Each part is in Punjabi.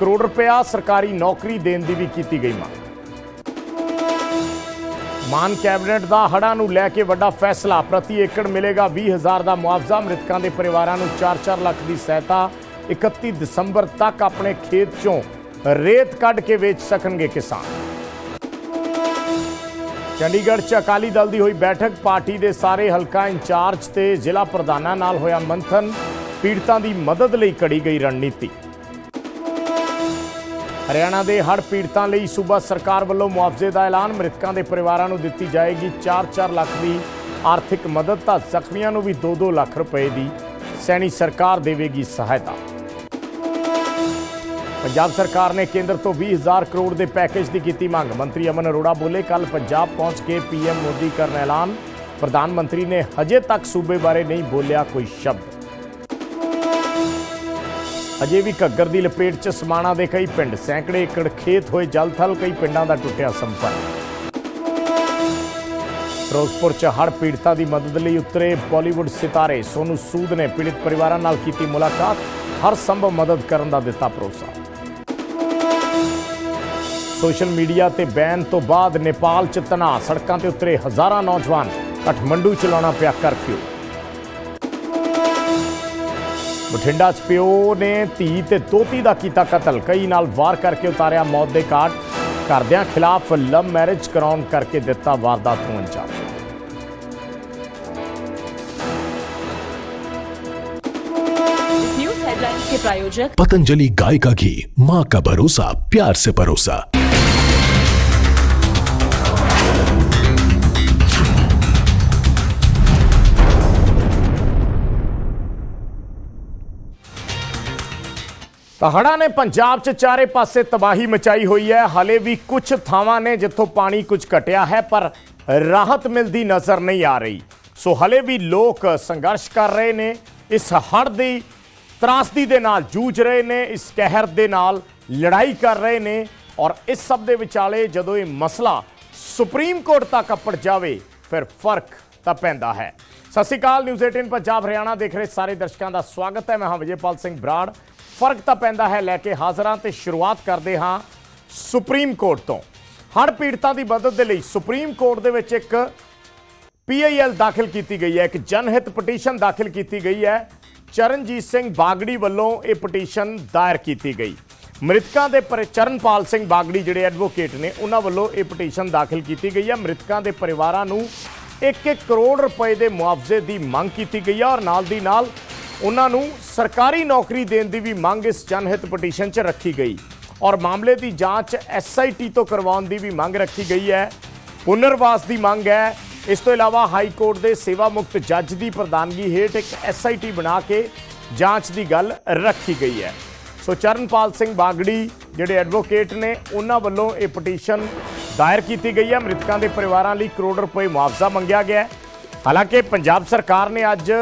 ਕਰੋੜ ਰੁਪਇਆ ਸਰਕਾਰੀ ਨੌਕਰੀ ਦੇਣ ਦੀ ਵੀ ਕੀਤੀ ਗਈ ਮੰਗ। ਮਾਨ ਕੈਬਨਿਟ ਦਾ ਹੜ੍ਹਾਂ ਨੂੰ ਲੈ ਕੇ ਵੱਡਾ ਫੈਸਲਾ। ਪ੍ਰਤੀ ਏਕੜ ਮਿਲੇਗਾ 20000 ਦਾ ਮੁਆਵਜ਼ਾ। ਮ੍ਰਿਤਕਾਂ ਦੇ ਪਰਿਵਾਰਾਂ ਨੂੰ 4-4 ਲੱਖ ਦੀ ਸਹਾਇਤਾ। 31 ਦਸੰਬਰ ਤੱਕ ਆਪਣੇ ਖੇਤ ਚੋਂ ਰੇਤ ਕੱਢ ਕੇ ਵੇਚ ਸਕਣਗੇ ਕਿਸਾਨ। ਚੰਡੀਗੜ੍ਹ 'ਚ ਅਕਾਲੀ ਦਲ ਦੀ ਹੋਈ ਬੈਠਕ। ਪਾਰਟੀ ਦੇ ਸਾਰੇ ਹਲਕਾ ਇੰਚਾਰਜ ਤੇ ਜ਼ਿਲ੍ਹਾ ਪ੍ਰਧਾਨਾਂ ਨਾਲ ਹੋਇਆ ਮੰਥਨ। ਪੀੜਤਾਂ ਦੀ ਮਦਦ ਲਈ ਕੜੀ ਗਈ ਰਣਨੀਤੀ। ਹਰਿਆਣਾ ਦੇ ਹੜ੍ਹ ਪੀੜਤਾਂ ਲਈ ਸੂਬਾ ਸਰਕਾਰ ਵੱਲੋਂ ਮੁਆਵਜ਼ੇ ਦਾ ਐਲਾਨ, ਮ੍ਰਿਤਕਾਂ ਦੇ ਪਰਿਵਾਰਾਂ ਨੂੰ ਦਿੱਤੀ ਜਾਏਗੀ 4-4 ਲੱਖ ਦੀ ਆਰਥਿਕ ਮਦਦ, ਤਾਂ ਜ਼ਖਮੀਆਂ ਨੂੰ ਵੀ 2-2 ਲੱਖ ਰੁਪਏ ਦੀ ਸੈਣੀ ਸਰਕਾਰ ਦੇਵੇਗੀ ਸਹਾਇਤਾ। ਪੰਜਾਬ ਸਰਕਾਰ ਨੇ ਕੇਂਦਰ ਤੋਂ 20000 ਕਰੋੜ ਦੇ ਪੈਕੇਜ ਦੀ ਕੀਤੀ ਮੰਗ। ਮੰਤਰੀ ਅਮਨ ਅਰੋੜਾ ਬੋਲੇ ਕੱਲ ਪੰਜਾਬ ਪਹੁੰਚ ਕੇ ਪੀਐਮ ਮੋਦੀ ਕਰਨ ਐਲਾਨ। ਪ੍ਰਧਾਨ ਮੰਤਰੀ ਨੇ ਹਜੇ ਤੱਕ ਸੂਬੇ ਬਾਰੇ ਨਹੀਂ ਬੋਲਿਆ ਕੋਈ ਸ਼ਬਦ। ਅਜੇ ਵੀ ਘੱਗਰ ਦੀ ਲਪੇਟ 'ਚ ਸਮਾਣਾ ਦੇ ਕਈ ਪਿੰਡ, ਸੈਂਕੜੇ ਏਕੜ ਖੇਤ ਹੋਏ ਜਲਥਲ ਕਈ ਪਿੰਡਾਂ ਦਾ ਟੁੱਟਿਆ ਸੰਪਰਕ। ਫਿਰੋਜ਼ਪੁਰ 'ਚ ਹੜ੍ਹ ਪੀੜਤਾਂ ਦੀ ਮਦਦ ਲਈ ਉਤਰੇ ਬਾਲੀਵੁੱਡ ਸਿਤਾਰੇ। ਸੋਨੂ ਸੂਦ ਨੇ ਪੀੜਤ ਪਰਿਵਾਰਾਂ ਨਾਲ ਕੀਤੀ ਮੁਲਾਕਾਤ। ਹਰ ਸੰਭਵ ਮਦਦ ਕਰਨ ਦਾ ਦਿੱਤਾ ਭਰੋਸਾ। ਸੋਸ਼ਲ ਮੀਡੀਆ ਤੇ ਬੈਨ ਤੋਂ ਬਾਅਦ ਨੇਪਾਲ 'ਚ ਤਣਾਅ। ਸੜਕਾਂ ਤੇ ਉਤਰੇ ਹਜ਼ਾਰਾਂ ਨੌਜਵਾਨ। ਕਠਮੰਡੂ ਚਲਾਉਣਾ ਪਿਆ ਕਰਫਿਊ। ਬਠਿੰਡਾ 'ਚ ਪਿਓ ਨੇ ਧੀ ਤੇ ਦੋਤੀ ਦਾ ਕੀਤਾ ਕਤਲ ਕਈ ਨਾਲ ਵਾਰ ਕਰਕੇ ਉਤਾਰਿਆ ਮੌਤ ਦੇ ਘਾਟ ਘਰਦਿਆਂ ਖਿਲਾਫ ਲਵ ਮੈਰਿਜ ਕਰਾਉਣ ਕਰਕੇ ਦਿੱਤਾ ਵਾਰਦਾਤ ਨੂੰ ਅੰਜਾਮ इस न्यूज हेडलाइंस के प्रायोजक पतंजलि गाय का घी माँ का भरोसा प्यार से परोसा ਤਾਂ ਹੜ੍ਹਾਂ ਨੇ ਪੰਜਾਬ 'ਚ ਚਾਰੇ ਪਾਸੇ ਤਬਾਹੀ ਮਚਾਈ ਹੋਈ ਹੈ। ਹਲੇ ਵੀ ਕੁਝ ਥਾਵਾਂ ਨੇ ਜਿੱਥੋਂ ਪਾਣੀ ਕੁਝ ਘਟਿਆ ਹੈ, ਪਰ ਰਾਹਤ ਮਿਲਦੀ ਨਜ਼ਰ ਨਹੀਂ ਆ ਰਹੀ। ਸੋ ਹਲੇ ਵੀ ਲੋਕ ਸੰਘਰਸ਼ ਕਰ ਰਹੇ ਨੇ। ਇਸ ਹੜ੍ਹ ਦੀ ਤਰਾਸਦੀ ਦੇ ਨਾਲ ਜੂਝ ਰਹੇ ਨੇ, ਇਸ ਕਹਿਰ ਦੇ ਨਾਲ ਲੜਾਈ ਕਰ ਰਹੇ ਨੇ ਔਰ ਇਸ ਸਭ ਦੇ ਵਿਚਾਲੇ ਜਦੋਂ ਇਹ ਮਸਲਾ ਸੁਪਰੀਮ ਕੋਰਟ ਤੱਕ ਅਪੜ ਜਾਵੇ, ਫਿਰ ਫ਼ਰਕ ਤਾਂ ਪੈਂਦਾ ਹੈ। ਸਤਿ ਸ਼੍ਰੀ ਅਕਾਲ, ਨਿਊਜ਼ 18 ਪੰਜਾਬ, ਹਰਿਆਣਾ ਦੇਖ ਰਹੇ ਸਾਰੇ ਦਰਸ਼ਕਾਂ ਦਾ ਸਵਾਗਤ ਹੈ। ਮੈਂ ਹਾਂ ਵਿਜੇਪਾਲ ਸਿੰਘ ਬਰਾੜ। ਫ਼ਰਕ ਤਾਂ ਪੈਂਦਾ ਹੈ ਲੈ ਕੇ ਹਾਜ਼ਰਾਂ ਤੇ ਸ਼ੁਰੂਆਤ ਕਰਦੇ ਹਾਂ ਸੁਪਰੀਮ ਕੋਰਟ ਤੋਂ। ਹੜ੍ਹ ਪੀੜਤਾਂ ਦੀ ਮਦਦ ਦੇ ਲਈ ਸੁਪਰੀਮ ਕੋਰਟ ਦੇ ਵਿੱਚ ਇੱਕ ਪੀਆਈਐਲ ਦਾਖਲ ਕੀਤੀ ਗਈ ਹੈ, ਇੱਕ ਜਨਹਿਤ ਪਟੀਸ਼ਨ ਦਾਖਲ ਕੀਤੀ ਗਈ ਹੈ। ਚਰਨਜੀਤ ਸਿੰਘ ਬਾਗੜੀ ਵੱਲੋਂ ਇਹ ਪਟੀਸ਼ਨ ਦਾਇਰ ਕੀਤੀ ਗਈ। ਮ੍ਰਿਤਕਾਂ ਦੇ ਪਰ, ਚਰਨਪਾਲ ਸਿੰਘ ਬਾਗੜੀ ਜਿਹੜੇ ਐਡਵੋਕੇਟ ਨੇ, ਉਹਨਾਂ ਵੱਲੋਂ ਇਹ ਪਟੀਸ਼ਨ ਦਾਖਲ ਕੀਤੀ ਗਈ ਹੈ। ਮ੍ਰਿਤਕਾਂ ਦੇ ਪਰਿਵਾਰਾਂ ਨੂੰ 1-1 ਕਰੋੜ ਰੁਪਏ ਦੇ ਮੁਆਵਜ਼ੇ ਦੀ ਮੰਗ ਕੀਤੀ ਗਈ ਹੈ ਔਰ ਨਾਲ ਦੀ ਨਾਲ ਉਹਨਾਂ ਨੂੰ ਸਰਕਾਰੀ ਨੌਕਰੀ ਦੇਣ ਦੀ ਵੀ ਮੰਗ ਇਸ ਜਨਹਿਤ ਪਟੀਸ਼ਨ 'ਚ ਰੱਖੀ ਗਈ। ਔਰ ਮਾਮਲੇ ਦੀ ਜਾਂਚ ਐਸਆਈਟੀ ਤੋਂ ਕਰਵਾਉਣ ਦੀ ਵੀ ਮੰਗ ਰੱਖੀ ਗਈ ਹੈ। ਪੁਨਰਵਾਸ ਦੀ ਮੰਗ ਹੈ। ਇਸ ਤੋਂ ਇਲਾਵਾ ਹਾਈ ਕੋਰਟ ਦੇ ਸੇਵਾ ਮੁਕਤ ਜੱਜ ਦੀ ਪ੍ਰਧਾਨਗੀ ਹੇਠ ਇੱਕ ਐਸਆਈਟੀ ਬਣਾ ਕੇ ਜਾਂਚ ਦੀ ਗੱਲ ਰੱਖੀ ਗਈ ਹੈ। ਸੋ ਚਰਨਪਾਲ ਸਿੰਘ ਬਾਗੜੀ ਜਿਹੜੇ ਐਡਵੋਕੇਟ ਨੇ, ਉਹਨਾਂ ਵੱਲੋਂ ਇਹ ਪਟੀਸ਼ਨ ਦਾਇਰ ਕੀਤੀ ਗਈ ਹੈ। ਮ੍ਰਿਤਕਾਂ ਦੇ ਪਰਿਵਾਰਾਂ ਲਈ ਕਰੋੜ ਰੁਪਏ ਮੁਆਵਜ਼ਾ ਮੰਗਿਆ ਗਿਆ ਹੈ। ਹਾਲਾਂਕਿ ਪੰਜਾਬ ਸਰਕਾਰ ਨੇ ਅੱਜ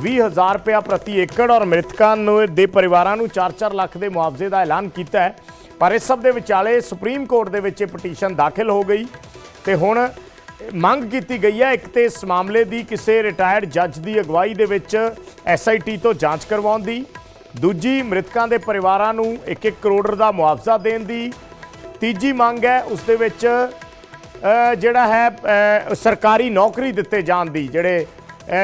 20000 ਰੁਪਇਆ ਪ੍ਰਤੀ ਏਕੜ ਔਰ ਮ੍ਰਿਤਕਾਂ ਨੂੰ ਦੇ ਪਰਿਵਾਰਾਂ ਨੂੰ 4-4 ਲੱਖ ਦੇ ਮੁਆਵਜ਼ੇ ਦਾ ਐਲਾਨ ਕੀਤਾ ਹੈ। ਪਰ ਇਸ ਸਭ ਦੇ ਵਿਚਾਲੇ ਸੁਪਰੀਮ ਕੋਰਟ ਦੇ ਵਿੱਚ ਇਹ ਪਟੀਸ਼ਨ ਦਾਖਲ ਹੋ ਗਈ ਤੇ ਹੁਣ ਮੰਗ ਕੀਤੀ ਗਈ ਹੈ ਇੱਕ ਤੇ ਇਸ ਮਾਮਲੇ ਦੀ ਕਿਸੇ ਰਿਟਾਇਰਡ ਜੱਜ ਦੀ ਅਗਵਾਈ ਦੇ ਵਿੱਚ ਐਸਆਈਟੀ ਤੋਂ ਜਾਂਚ ਕਰਵਾਉਣ ਦੀ, ਦੂਜੀ ਮ੍ਰਿਤਕਾਂ ਦੇ ਪਰਿਵਾਰਾਂ ਨੂੰ 1-1 ਕਰੋੜ ਦਾ ਮੁਆਵਜ਼ਾ ਦੇਣ ਦੀ, ਤੀਜੀ ਮੰਗ ਹੈ ਉਸ ਦੇ ਵਿੱਚ ਜਿਹੜਾ ਹੈ ਸਰਕਾਰੀ ਨੌਕਰੀ ਦਿੱਤੇ ਜਾਣ ਦੀ, ਜਿਹੜੇ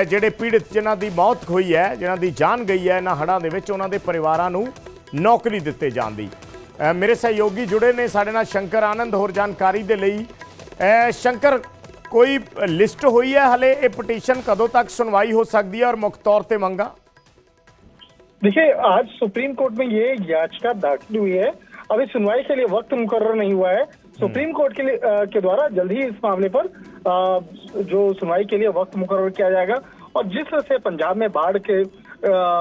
ਜਿਹੜੇ ਪੀੜਤ ਜਿਨ੍ਹਾਂ ਦੀ ਮੌਤ ਹੋਈ ਹੈ ਜਿਨ੍ਹਾਂ ਦੀ ਜਾਨ ਗਈ ਹੈ ਇਹਨਾਂ ਹੜ੍ਹਾਂ ਦੇ ਵਿੱਚ ਉਹਨਾਂ ਦੇ ਪਰਿਵਾਰਾਂ ਨੂੰ ਨੌਕਰੀ ਦਿੱਤੇ ਜਾਣ ਦੀ ਅ, ਮੇਰੇ ਸਹਿਯੋਗੀ ਜੁੜੇ ਨੇ ਸਾਡੇ ਨਾਲ ਸ਼ੰਕਰ ਆਨੰਦ ਹੋਰ ਜਾਣਕਾਰੀ ਦੇ ਲਈ ਅ, ਸ਼ੰਕਰ ਕੋਈ ਲਿਸਟ ਹੋਈ ਹੈ ਹਲੇ ਇਹ ਪਟੀਸ਼ਨ ਕਦੋਂ ਤੱਕ ਸੁਣਵਾਈ ਹੋ ਸਕਦੀ ਹੈ ਔਰ ਮੁੱਖ ਤੌਰ ਤੇ ਮੰਗਾ देखिए आज सुप्रीम कोर्ट में ये याचिका दाखिल हुई है अभी सुनवाई के लिए वक्त मुकर्र नहीं हुआ है सुप्रीम कोर्ट के लिए के द्वारा जल्द ही इस मामले पर जो सुनवाई के लिए वक्त मुकर किया जाएगा। और जिस तरह से पंजाब में बाढ़ के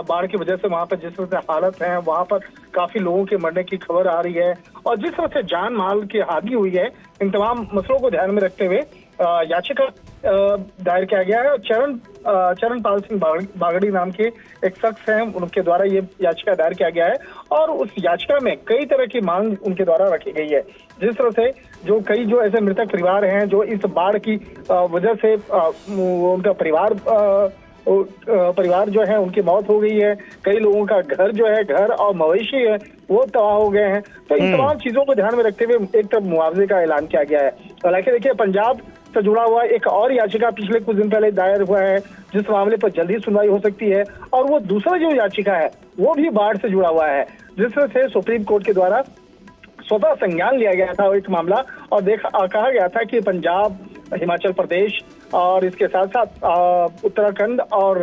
बाढ़ की वजह से वहाँ पर जिस तरह से हालत है, वहाँ पर काफ़ी लोगों के मरने की खबर आ रही है। और जिस तरह से जान माल की हानि हुई है, इन तमाम मसलों को ध्यान में रखते हुए याचिका दायर किया गया है और चरण अ, चरणपाल सिंह बागड़ी नाम के एक शख्स हैं उनके द्वारा ये याचिका दायर किया गया है और उस याचिका में कई तरह की मांग उनके द्वारा रखी गई है। जिस तरह से जो कई जो ऐसे मृतक परिवार हैं जो इस बाढ़ की वजह से उनका परिवार परिवार जो है उनकी मौत हो गई है। कई लोगों का घर जो है घर और मवेशी है वो तबाह हो गए हैं। तो इन तमाम चीज़ों को ध्यान में रखते हुए एक तरफ़ मुआवजे का ऐलान किया गया है। हालाँकि देखिए पंजाब से जुड़ा हुआ एक और याचिका पिछले कुछ दिन पहले दायर हुआ है, जिस मामले पर जल्दी सुनवाई हो सकती है, और वो दूसरा जो याचिका है, वो भी बाढ़ से जुड़ा हुआ है, जिसमें से सुप्रीम कोर्ट के द्वारा स्वतः संज्ञान लिया गया था एक मामला, और देखा कहा गया था कि पंजाब, हिमाचल प्रदेश और इसके साथ साथ उत्तराखंड और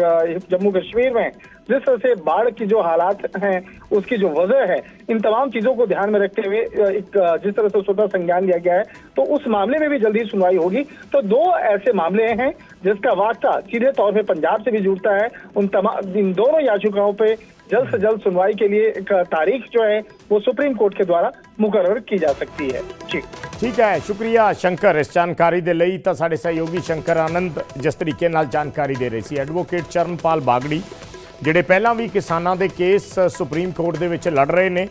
जम्मू कश्मीर में जिस तरह से बाढ़ की जो हालात हैं उसकी जो वजह है इन तमाम चीजों को ध्यान में रखते हुए आ, एक आ, जिस तरह से स्वतः संज्ञान लिया गया है तो उस मामले में भी जल्दी सुनवाई होगी तो दो ऐसे मामले हैं जिसका वास्ता सीधे तौर पे पंजाब से भी जुड़ता है उन तमाम इन दोनों याचिकाओं पे जल्द से जल्द सुनवाई के लिए एक तारीख जो है वो सुप्रीम कोर्ट के द्वारा मुकर्र की जा सकती है जी ਠੀਕ ਹੈ ਸ਼ੁਕਰੀਆ ਸ਼ੰਕਰ ਇਸ ਜਾਣਕਾਰੀ ਦੇ ਲਈ ਤਾਂ ਸਾਡੇ ਸਹਿਯੋਗੀ ਸ਼ੰਕਰ ਆਨੰਦ ਜਿਸ ਤਰੀਕੇ ਨਾਲ ਜਾਣਕਾਰੀ ਦੇ ਰਹੇ ਸੀ ਐਡਵੋਕੇਟ ਚਰਨਪਾਲ ਬਾਗੜੀ ਜਿਹੜੇ ਪਹਿਲਾਂ ਵੀ ਕਿਸਾਨਾਂ ਦੇ ਕੇਸ ਸੁਪਰੀਮ ਕੋਰਟ ਦੇ ਵਿੱਚ ਲੜ ਰਹੇ ਨੇ,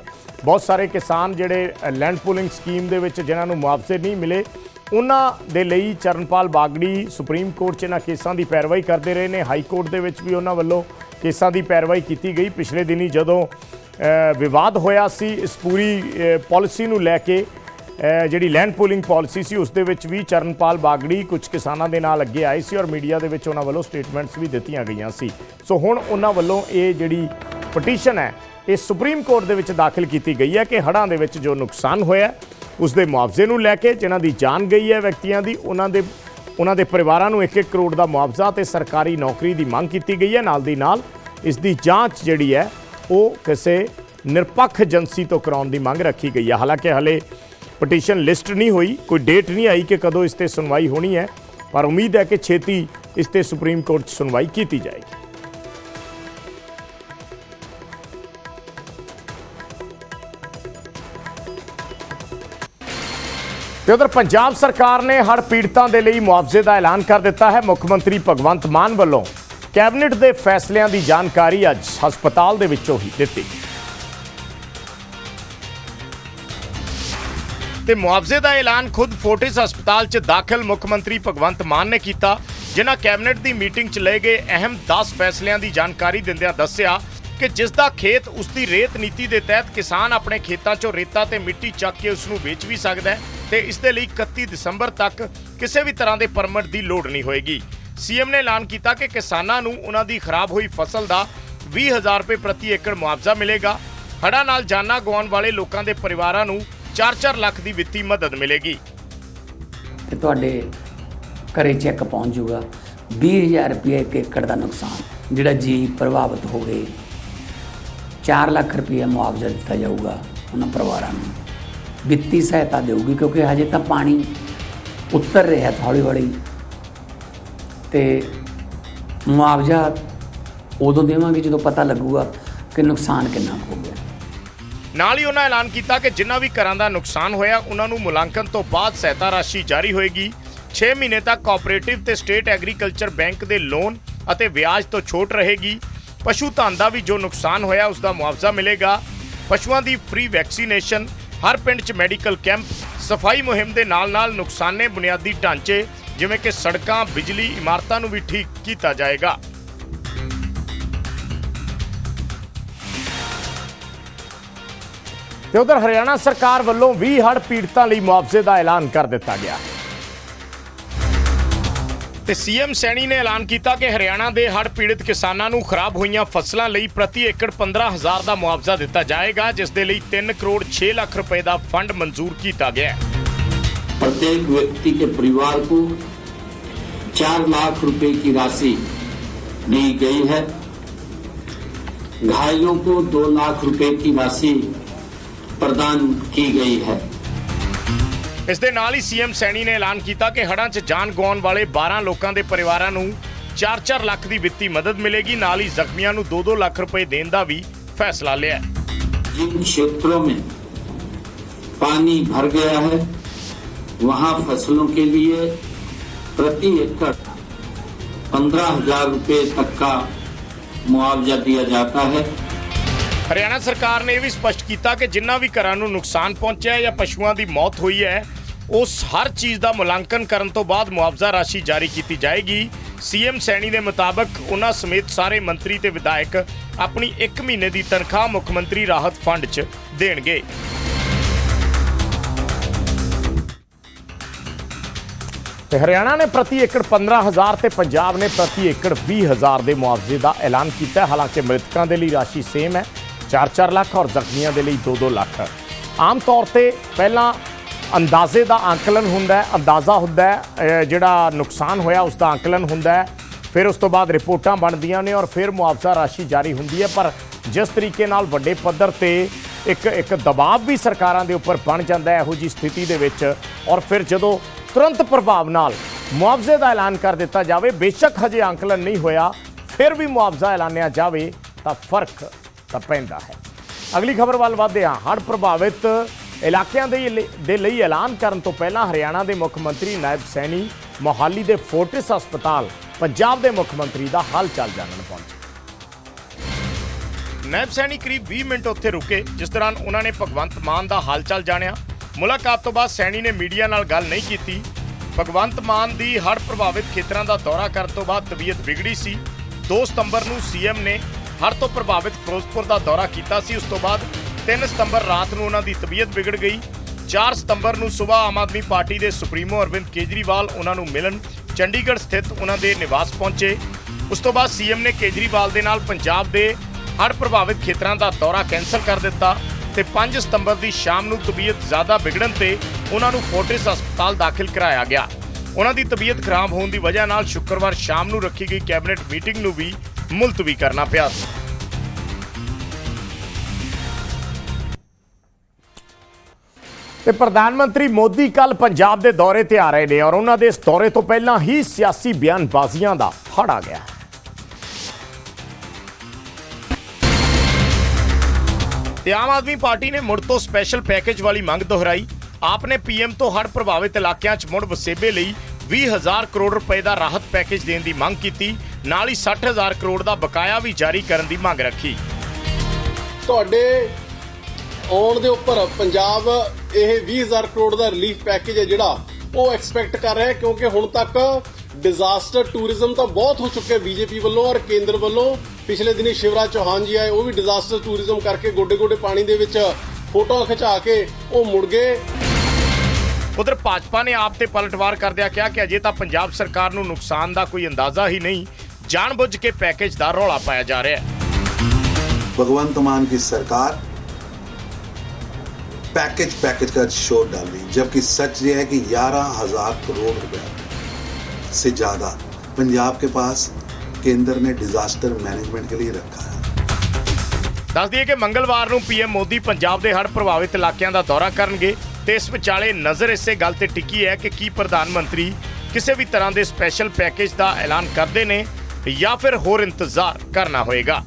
ਬਹੁਤ ਸਾਰੇ ਕਿਸਾਨ ਜਿਹੜੇ ਲੈਂਡ ਪੂਲਿੰਗ ਸਕੀਮ ਦੇ ਵਿੱਚ ਜਿਨ੍ਹਾਂ ਨੂੰ ਮੁਆਵਜ਼ੇ ਨਹੀਂ ਮਿਲੇ, ਉਹਨਾਂ ਦੇ ਲਈ ਚਰਨਪਾਲ ਬਾਗੜੀ ਸੁਪਰੀਮ ਕੋਰਟ 'ਚ ਇਹਨਾਂ ਕੇਸਾਂ ਦੀ ਪੈਰਵਾਈ ਕਰਦੇ ਰਹੇ ਨੇ। ਹਾਈ ਕੋਰਟ ਦੇ ਵਿੱਚ ਵੀ ਉਹਨਾਂ ਵੱਲੋਂ ਕੇਸਾਂ ਦੀ ਪੈਰਵਾਈ ਕੀਤੀ ਗਈ। ਪਿਛਲੇ ਦਿਨੀ ਜਦੋਂ ਵਿਵਾਦ ਹੋਇਆ ਸੀ, ਇਸ ਪੂਰੀ ਪਾਲਿਸੀ ਨੂੰ ਲੈ ਕੇ ਜਿਹੜੀ ਲੈਂਡ ਪੂਲਿੰਗ ਪਾਲਿਸੀ ਸੀ, ਉਸ ਦੇ ਵਿੱਚ ਵੀ ਚਰਨਪਾਲ ਬਾਗੜੀ ਕੁਝ ਕਿਸਾਨਾਂ ਦੇ ਨਾਲ ਅੱਗੇ ਆਏ ਸੀ ਔਰ ਮੀਡੀਆ ਦੇ ਵਿੱਚ ਉਹਨਾਂ ਵੱਲੋਂ ਸਟੇਟਮੈਂਟਸ ਵੀ ਦਿੱਤੀਆਂ ਗਈਆਂ ਸੀ। ਸੋ ਹੁਣ ਉਹਨਾਂ ਵੱਲੋਂ ਇਹ ਜਿਹੜੀ ਪਟੀਸ਼ਨ ਹੈ, ਇਹ ਸੁਪਰੀਮ ਕੋਰਟ ਦੇ ਵਿੱਚ ਦਾਖਲ ਕੀਤੀ ਗਈ ਹੈ ਕਿ ਹੜ੍ਹਾਂ ਦੇ ਵਿੱਚ ਜੋ ਨੁਕਸਾਨ ਹੋਇਆ, ਉਸ ਦੇ ਮੁਆਵਜ਼ੇ ਨੂੰ ਲੈ ਕੇ ਜਿਨ੍ਹਾਂ ਦੀ ਜਾਨ ਗਈ ਹੈ ਵਿਅਕਤੀਆਂ ਦੀ, ਉਹਨਾਂ ਦੇ ਉਹਨਾਂ ਦੇ ਪਰਿਵਾਰਾਂ ਨੂੰ 1-1 ਕਰੋੜ ਦਾ ਮੁਆਵਜ਼ਾ ਤੇ ਸਰਕਾਰੀ ਨੌਕਰੀ ਦੀ ਮੰਗ ਕੀਤੀ ਗਈ ਹੈ। ਨਾਲ ਦੀ ਨਾਲ ਇਸ ਦੀ ਜਾਂਚ ਜਿਹੜੀ ਹੈ, ਉਹ ਕਿਸੇ ਨਿਰਪੱਖ ਏਜੰਸੀ ਤੋਂ ਕਰਾਉਣ ਦੀ ਮੰਗ ਰੱਖੀ ਗਈ ਹੈ। ਹਾਲਾਂਕਿ ਹਲੇ ਪਟੀਸ਼ਨ ਲਿਸਟ ਨਹੀਂ ਹੋਈ, ਕੋਈ ਡੇਟ ਨਹੀਂ ਆਈ ਕਿ ਕਦੋਂ ਇਸ ਤੇ ਸੁਣਵਾਈ ਹੋਣੀ ਹੈ, ਪਰ ਉਮੀਦ ਹੈ ਕਿ ਛੇਤੀ ਇਸ ਤੇ ਸੁਪਰੀਮ ਕੋਰਟ 'ਚ ਸੁਣਵਾਈ ਕੀਤੀ ਜਾਏਗੀ। ਤੇ ਉਧਰ ਪੰਜਾਬ ਸਰਕਾਰ ਨੇ ਹੜ੍ਹ ਪੀੜਤਾਂ ਦੇ ਲਈ ਮੁਆਵਜ਼ੇ ਦਾ ਐਲਾਨ ਕਰ ਦਿੱਤਾ ਹੈ। ਮੁੱਖ ਮੰਤਰੀ ਭਗਵੰਤ ਮਾਨ ਵੱਲੋਂ ਕੈਬਨਿਟ ਦੇ ਫੈਸਲਿਆਂ ਦੀ ਜਾਣਕਾਰੀ ਅੱਜ ਹਸਪਤਾਲ ਦੇ ਵਿੱਚੋਂ ਹੀ ਦਿੱਤੀ ਤੇ ਮੁਆਵਜ਼ੇ ਦਾ ਐਲਾਨ ਖੁਦ ਫੋਰਟਿਸ ਹਸਪਤਾਲ 'ਚ ਦਾਖਲ ਮੁੱਖ ਮੰਤਰੀ ਭਗਵੰਤ ਮਾਨ ਨੇ ਕੀਤਾ, ਜਿਨ੍ਹਾਂ ਕੈਬਨਿਟ ਦੀ ਮੀਟਿੰਗ 'ਚ ਲਏ ਗਏ ਅਹਿਮ 10 ਫੈਸਲਿਆਂ ਦੀ ਜਾਣਕਾਰੀ ਦਿੰਦਿਆਂ ਦੱਸਿਆ ਕਿ ਜਿਸ ਦਾ ਖੇਤ ਉਸ ਦੀ ਰੇਤ ਨੀਤੀ ਦੇ ਤਹਿਤ ਕਿਸਾਨ ਆਪਣੇ ਖੇਤਾਂ 'ਚੋਂ ਰੇਤਾ ਤੇ ਮਿੱਟੀ ਚੱਕ ਕੇ ਉਸ ਨੂੰ ਵੇਚ ਵੀ ਸਕਦਾ ਹੈ ਤੇ ਇਸ ਦੇ ਲਈ 31 ਦਸੰਬਰ ਤੱਕ ਕਿਸੇ ਵੀ ਤਰ੍ਹਾਂ ਦੇ ਪਰਮਿਟ ਦੀ ਲੋੜ ਨਹੀਂ ਹੋਏਗੀ। ਸੀਐਮ ਨੇ ਐਲਾਨ ਕੀਤਾ ਕਿ ਕਿਸਾਨਾਂ ਨੂੰ ਉਹਨਾਂ ਦੀ ਖਰਾਬ ਹੋਈ ਫਸਲ ਦਾ 20000 ਰੁਪਏ ਪ੍ਰਤੀ ਏਕੜ ਮੁਆਵਜ਼ਾ ਮਿਲੇਗਾ। ਹੜ੍ਹਾਂ ਨਾਲ ਜਾਨਾਂ ਗਵਾਉਣ ਵਾਲੇ ਲੋਕਾਂ ਦੇ ਪਰਿਵਾਰਾਂ ਨੂੰ 4-4 ਲੱਖ ਦੀ ਵਿੱਤੀ ਮਦਦ ਮਿਲੇਗੀ। ਤੇ ਤੁਹਾਡੇ ਘਰੇ ਚੈੱਕ ਪਹੁੰਚ ਜਾਊਗਾ। 20000 ਰੁਪਏ ਇੱਕ ਏਕੜ ਦਾ ਨੁਕਸਾਨ, ਜਿਹੜਾ ਜੀ ਪ੍ਰਭਾਵਿਤ ਹੋ ਗਏ। 4 ਲੱਖ ਰੁਪਏ ਮੁਆਵਜ਼ਾ ਦਿੱਤਾ ਜਾਊਗਾ ਉਹਨਾਂ ਪਰਿਵਾਰਾਂ ਨੂੰ। ਵਿੱਤੀ ਸਹਾਇਤਾ ਦੇਊਗੀ, ਕਿਉਂਕਿ ਹਜੇ ਤਾਂ ਪਾਣੀ ਉੱਤਰ ਰਿਹਾ ਹੌਲੀ ਹੌਲੀ। ਤੇ ਮੁਆਵਜ਼ਾ ਉਦੋਂ ਦੇਵਾਂਗੇ ਜਦੋਂ ਪਤਾ ਲੱਗੂਗਾ ਕਿ ਨੁਕਸਾਨ ਕਿੰਨਾ ਕੁ ਹੋ ਨਾਲ ਹੀ ਉਹਨਾਂ ਐਲਾਨ ਕੀਤਾ ਕਿ ਜਿਨ੍ਹਾਂ ਵੀ ਘਰਾਂ ਦਾ ਨੁਕਸਾਨ ਹੋਇਆ, ਉਹਨਾਂ ਨੂੰ ਮੁਲਾਂਕਣ ਤੋਂ ਬਾਅਦ ਸਹਾਇਤਾ ਰਾਸ਼ੀ ਜਾਰੀ ਹੋਏਗੀ। 6 ਮਹੀਨੇ ਤੱਕ ਕੋਆਪਰੇਟਿਵ ਤੇ ਸਟੇਟ ਐਗਰੀਕਲਚਰ ਬੈਂਕ ਦੇ ਲੋਨ ਅਤੇ ਵਿਆਜ ਤੋਂ ਛੋਟ ਰਹੇਗੀ। ਪਸ਼ੂ ਧਨ ਦਾ ਵੀ ਜੋ ਨੁਕਸਾਨ ਹੋਇਆ ਉਸ ਦਾ ਮੁਆਵਜ਼ਾ ਮਿਲੇਗਾ। ਪਸ਼ੂਆਂ ਦੀ ਫ੍ਰੀ ਵੈਕਸੀਨੇਸ਼ਨ ਹਰ ਪਿੰਡ 'ਚ ਮੈਡੀਕਲ ਕੈਂਪ ਸਫ਼ਾਈ ਮੁਹਿੰਮ ਦੇ ਨਾਲ-ਨਾਲ ਨੁਕਸਾਨੇ ਬੁਨਿਆਦੀ ਢਾਂਚੇ, ਜਿਵੇਂ ਕਿ ਸੜਕਾਂ, ਬਿਜਲੀ, ਇਮਾਰਤਾਂ ਨੂੰ ਵੀ ਠੀਕ ਕੀਤਾ ਜਾਏਗਾ। ਤੇ ਉਧਰ ਹਰਿਆਣਾ ਸਰਕਾਰ ਵੱਲੋਂ 20 ਹੜ੍ਹ ਪੀੜਤਾਂ ਲਈ ਮੁਆਵਜ਼ੇ ਦਾ ਐਲਾਨ ਕਰ ਦਿੱਤਾ ਗਿਆ ਤੇ ਸੀਐਮ ਸੈਣੀ ਨੇ ਐਲਾਨ ਕੀਤਾ ਕਿ ਹਰਿਆਣਾ ਦੇ ਹੜ੍ਹ ਪੀੜਤ ਕਿਸਾਨਾਂ ਨੂੰ ਖਰਾਬ ਹੋਈਆਂ ਫਸਲਾਂ ਲਈ ਪ੍ਰਤੀ ਏਕੜ 15000 ਦਾ ਮੁਆਵਜ਼ਾ ਦਿੱਤਾ ਜਾਏਗਾ ਜਿਸ ਦੇ ਲਈ 3 ਕਰੋੜ 6 ਲੱਖ ਰੁਪਏ ਦਾ ਫੰਡ ਮਨਜ਼ੂਰ ਕੀਤਾ ਗਿਆ ਹੈ प्रत्येक व्यक्ति के परिवार को चार लाख रुपए की राशि दी गई है घायलों को दो लाख रुपए की राशि प्रदान की गई है ਇਸ ਦੇ ਨਾਲ ਹੀ ਸੀਐਮ ਸੈਣੀ ਨੇ ਐਲਾਨ ਕੀਤਾ ਕਿ ਹੜ੍ਹਾਂ 'ਚ ਜਾਨ ਗਵਾਉਣ ਵਾਲੇ 12 ਲੋਕਾਂ ਦੇ ਪਰਿਵਾਰਾਂ ਨੂੰ 4-4 ਲੱਖ ਦੀ ਵਿੱਤੀ ਮਦਦ ਮਿਲੇਗੀ ਨਾਲ ਹੀ ਜ਼ਖਮੀਆਂ ਨੂੰ 2-2 ਲੱਖ ਰੁਪਏ ਦੇਣ ਦਾ ਵੀ ਫੈਸਲਾ ਲਿਆ ਹੈ जिन क्षेत्रों में पानी भर गया है वहां फसलों के लिए प्रति एकड़ पंद्रह हजार रुपए तक का मुआवजा दिया जाता है ਹਰਿਆਣਾ ਸਰਕਾਰ ਨੇ ਇਹ ਵੀ ਸਪਸ਼ਟ ਕੀਤਾ ਕਿ ਜਿੰਨਾ ਵੀ ਘਰਾਂ ਨੂੰ ਨੁਕਸਾਨ ਪਹੁੰਚਿਆ ਜਾਂ ਪਸ਼ੂਆਂ ਦੀ ਮੌਤ ਹੋਈ ਹੈ, ਉਸ ਹਰ ਚੀਜ਼ ਦਾ ਮੁਲਾਂਕਣ ਕਰਨ ਤੋਂ ਬਾਅਦ ਮੁਆਵਜ਼ਾ ਰਾਸ਼ੀ ਜਾਰੀ ਕੀਤੀ ਜਾਏਗੀ। ਸੀਐਮ ਸੈਣੀ ਦੇ ਮੁਤਾਬਕ ਉਹਨਾਂ ਸਮੇਤ ਸਾਰੇ ਮੰਤਰੀ ਤੇ ਵਿਧਾਇਕ ਆਪਣੀ 1 ਮਹੀਨੇ ਦੀ ਤਨਖਾਹ ਮੁੱਖ ਮੰਤਰੀ ਰਾਹਤ ਫੰਡ 'ਚ ਦੇਣਗੇ। ਤੇ ਹਰਿਆਣਾ ਨੇ ਪ੍ਰਤੀ ਏਕੜ 15000 ਤੇ ਪੰਜਾਬ ਨੇ ਪ੍ਰਤੀ ਏਕੜ 20000 ਦੇ ਮੁਆਵਜ਼ੇ ਦਾ ਐਲਾਨ ਕੀਤਾ ਹਾਲਾਂਕਿ ਮ੍ਰਿਤਕਾਂ ਦੇ ਲਈ ਰਾਸ਼ੀ ਸੇਮ ਹੈ। 4-4 ਲੱਖ ਔਰ ਜ਼ਖਮੀਆਂ ਦੇ ਲਈ 2-2 ਲੱਖ ਆਮ ਤੌਰ ਤੇ ਪਹਿਲਾਂ ਅੰਦਾਜ਼ੇ ਦਾ ਆਕਲਨ ਹੁੰਦਾ ਹੈ ਅੰਦਾਜ਼ਾ ਹੁੰਦਾ ਹੈ ਜਿਹੜਾ ਨੁਕਸਾਨ ਹੋਇਆ ਉਸ ਦਾ ਆਕਲਨ ਹੁੰਦਾ ਹੈ ਫਿਰ ਉਸ ਤੋਂ ਬਾਅਦ ਰਿਪੋਰਟਾਂ ਬਣਦੀਆਂ ਨੇ ਔਰ ਫਿਰ ਮੁਆਵਜ਼ਾ ਰਾਸ਼ੀ ਜਾਰੀ ਹੁੰਦੀ ਹੈ ਪਰ ਜਿਸ ਤਰੀਕੇ ਨਾਲ ਵੱਡੇ ਪੱਧਰ ਤੇ ਇੱਕ ਇੱਕ ਦਬਾਅ ਵੀ ਸਰਕਾਰਾਂ ਦੇ ਉੱਪਰ ਬਣ ਜਾਂਦਾ ਹੈ ਇਹੋ ਜੀ ਸਥਿਤੀ ਦੇ ਵਿੱਚ ਔਰ ਫਿਰ ਜਦੋਂ ਤੁਰੰਤ ਪ੍ਰਭਾਵ ਨਾਲ ਮੁਆਵਜ਼ੇ ਦਾ ਐਲਾਨ ਕਰ ਦਿੱਤਾ ਜਾਵੇ ਬੇਸ਼ੱਕ ਹਜੇ ਅੰਕਲਨ ਨਹੀਂ ਹੋਇਆ ਫਿਰ ਵੀ ਮੁਆਵਜ਼ਾ ਐਲਾਨਿਆ ਜਾਵੇ ਤਾਂ ਫ਼ਰਕ ਤਾਂ ਪੈਂਦਾ ਹੈ। ਅਗਲੀ ਖਬਰ ਵੱਲ ਵਧਦੇ ਹਾਂ। ਹੜ੍ਹ ਪ੍ਰਭਾਵਿਤ ਇਲਾਕਿਆਂ ਦੇ ਲਈ- ਦੇ ਲਈ ਐਲਾਨ ਕਰਨ ਤੋਂ ਪਹਿਲਾਂ ਹਰਿਆਣਾ ਦੇ ਮੁੱਖ ਮੰਤਰੀ ਨਾਇਬ ਸੈਣੀ ਮੋਹਾਲੀ ਦੇ ਫੋਰਟਿਸ ਹਸਪਤਾਲ ਪੰਜਾਬ ਦੇ ਮੁੱਖ ਮੰਤਰੀ ਦਾ ਹਾਲ ਚਾਲ ਜਾਣਨ ਪਹੁੰਚੇ। ਨਾਇਬ ਸੈਣੀ ਕਰੀਬ 20 ਮਿੰਟ ਉੱਥੇ ਰੁਕੇ, ਜਿਸ ਦੌਰਾਨ ਉਹਨਾਂ ਨੇ ਭਗਵੰਤ ਮਾਨ ਦਾ ਹਾਲ ਚਾਲ ਜਾਣਿਆ। ਮੁਲਾਕਾਤ ਤੋਂ ਬਾਅਦ ਸੈਣੀ ਨੇ ਮੀਡੀਆ ਨਾਲ ਗੱਲ ਨਹੀਂ ਕੀਤੀ। ਭਗਵੰਤ ਮਾਨ ਦੀ ਹੜ੍ਹ ਪ੍ਰਭਾਵਿਤ ਖੇਤਰਾਂ ਦਾ ਦੌਰਾ ਕਰਨ ਤੋਂ ਬਾਅਦ ਤਬੀਅਤ ਵਿਗੜੀ ਸੀ। 2 ਸਤੰਬਰ ਨੂੰ ਸੀਐਮ ਨੇ ਹੜ੍ਹ ਤੋਂ ਪ੍ਰਭਾਵਿਤ ਫਿਰੋਜ਼ਪੁਰ ਦਾ ਦੌਰਾ ਕੀਤਾ ਸੀ। ਉਸ ਤੋਂ ਬਾਅਦ 3 ਸਤੰਬਰ ਰਾਤ ਨੂੰ ਉਹਨਾਂ ਦੀ ਤਬੀਅਤ ਵਿਗੜ ਗਈ। 4 ਸਤੰਬਰ ਨੂੰ ਸਵੇਰ ਆਮ ਆਦਮੀ ਪਾਰਟੀ ਦੇ ਸੁਪਰੀਮੋ ਅਰਵਿੰਦ ਕੇਜਰੀਵਾਲ ਉਹਨਾਂ ਨੂੰ ਮਿਲਣ ਚੰਡੀਗੜ੍ਹ ਸਥਿਤ ਉਹਨਾਂ ਦੇ ਨਿਵਾਸ ਪਹੁੰਚੇ। ਉਸ ਤੋਂ ਬਾਅਦ ਸੀਐਮ ਨੇ ਕੇਜਰੀਵਾਲ ਦੇ ਨਾਲ ਪੰਜਾਬ ਦੇ ਹੜ੍ਹ ਪ੍ਰਭਾਵਿਤ ਖੇਤਰਾਂ ਦਾ ਦੌਰਾ ਕੈਂਸਲ ਕਰ ਦਿੱਤਾ ਤੇ 5 ਸਤੰਬਰ ਦੀ ਸ਼ਾਮ ਨੂੰ ਤਬੀਅਤ ਜ਼ਿਆਦਾ ਵਿਗੜਨ ਤੇ ਉਹਨਾਂ ਨੂੰ ਫੋਰਟਿਸ ਹਸਪਤਾਲ ਦਾਖਲ ਕਰਾਇਆ ਗਿਆ। ਉਹਨਾਂ ਦੀ ਤਬੀਅਤ ਖਰਾਬ ਹੋਣ ਦੀ ਵਜ੍ਹਾ ਨਾਲ ਸ਼ੁੱਕਰਵਾਰ ਸ਼ਾਮ ਨੂੰ ਰੱਖੀ ਗਈ ਕੈਬਨਿਟ ਮੀਟਿੰਗ ਨੂੰ ਵੀ ਮੁਲਤਵੀ ਕਰਨਾ ਪਿਆ ਸੀ। ਤੇ ਪ੍ਰਧਾਨ ਮੰਤਰੀ ਮੋਦੀ ਕੱਲ ਪੰਜਾਬ ਦੇ ਦੌਰੇ ਤੇ ਆ ਰਹੇ ਨੇ ਔਰ ਉਹਨਾਂ ਦੇ ਇਸ ਦੌਰੇ ਤੋਂ ਪਹਿਲਾਂ ਹੀ ਸਿਆਸੀ ਬਿਆਨਬਾਜ਼ੀਆਂ ਦਾ ਹੜ ਆ ਗਿਆ। ਤੇ ਆਮ ਆਦਮੀ ਪਾਰਟੀ ਨੇ ਮੁੜ ਤੋਂ ਸਪੈਸ਼ਲ ਪੈਕੇਜ ਵਾਲੀ ਮੰਗ ਦੁਹਰਾਈ। ਆਪ ਨੇ ਪੀਐਮ ਤੋਂ ਹੜ੍ਹ ਪ੍ਰਭਾਵਿਤ ਇਲਾਕਿਆਂ 'ਚ ਮੁੜ ਵਸੇਬੇ ਲਈ 20000 ਕਰੋੜ ਰੁਪਏ ਦਾ ਰਾਹਤ ਪੈਕੇਜ ਦੇਣ ਦੀ ਮੰਗ ਕੀਤੀ, ਨਾਲ ਹੀ 60000 ਕਰੋੜ ਦਾ ਬਕਾਇਆ ਵੀ ਜਾਰੀ ਕਰਨ ਦੀ ਮੰਗ ਰੱਖੀ। ਤੁਹਾਡੇ ਆਉਣ ਦੇ ਉੱਪਰ ਪੰਜਾਬ ਇਹ 20000 ਕਰੋੜ ਦਾ ਰਿਲੀਫ ਪੈਕੇਜ ਹੈ ਜਿਹੜਾ ਉਹ ਐਕਸਪੈਕਟ ਕਰ ਰਿਹਾ ਕਿਉਂਕਿ ਹੁਣ ਤੱਕ ਡਿਜ਼ਾਸਟਰ ਟੂਰਿਜ਼ਮ ਤਾਂ ਬਹੁਤ ਹੋ ਚੁੱਕਿਆ ਬੀਜੇਪੀ ਵੱਲੋਂ ਔਰ ਕੇਂਦਰ ਵੱਲੋਂ। ਪਿਛਲੇ ਦਿਨੀ ਸ਼ਿਵਰਾਜ ਚੌਹਾਨ ਜੀ ਆਏ ਉਹ ਵੀ ਡਿਜ਼ਾਸਟਰ ਟੂਰਿਜ਼ਮ ਕਰਕੇ ਗੋਡੇ-ਗੋਡੇ ਪਾਣੀ ਦੇ ਵਿੱਚ ਫੋਟੋਆਂ ਖਿਚਾ ਕੇ ਉਹ ਮੁੜ ਗਏ। ਉਧਰ ਭਾਜਪਾ ਨੇ ਆਪ ਤੇ ਪਲਟਵਾਰ ਕਰਦਿਆਂ ਕਿਹਾ ਕਿ ਅਜੇ ਤਾਂ ਪੰਜਾਬ ਸਰਕਾਰ ਨੂੰ ਨੁਕਸਾਨ ਦਾ ਕੋਈ ਅੰਦਾਜ਼ਾ ਹੀ ਨਹੀਂ ਜਾਣਬੁੱਝ ਕੇ ਪੈਕੇਜ ਦਾ ਰੌਲਾ ਪਾਇਆ ਜਾ ਰਿਹਾ ਹੈ। ਭਗਵੰਤ ਮਾਨ ਦੀ ਸਰਕਾਰ पैकेज पैकेज का शोर डाल रही जबकि सच ये है कि ग्यारह हजार करोड़ रुपए से ज्यादा पंजाब के पास केंद्र ने डिजास्टर मैनेजमेंट के लिए रखा है ਦੱਸ ਦਈਏ ਕਿ ਮੰਗਲਵਾਰ ਨੂੰ ਪੀਐਮ ਮੋਦੀ ਪੰਜਾਬ ਦੇ ਹੜ੍ਹ ਪ੍ਰਭਾਵਿਤ ਇਲਾਕਿਆਂ ਦਾ ਦੌਰਾ ਕਰਨਗੇ ਤੇ ਇਸ ਵਿਚਾਲੇ ਨਜ਼ਰ ਇਸੇ ਗੱਲ ਤੇ ਟਿੱਕੀ ਹੈ ਕਿ ਕੀ ਪ੍ਰਧਾਨ ਮੰਤਰੀ ਕਿਸੇ ਵੀ ਤਰ੍ਹਾਂ ਦੇ ਸਪੈਸ਼ਲ ਪੈਕੇਜ ਦਾ ਐਲਾਨ ਕਰਦੇ ਨੇ ਜਾਂ ਫਿਰ ਹੋਰ ਇੰਤਜ਼ਾਰ ਕਰਨਾ ਹੋਏਗਾ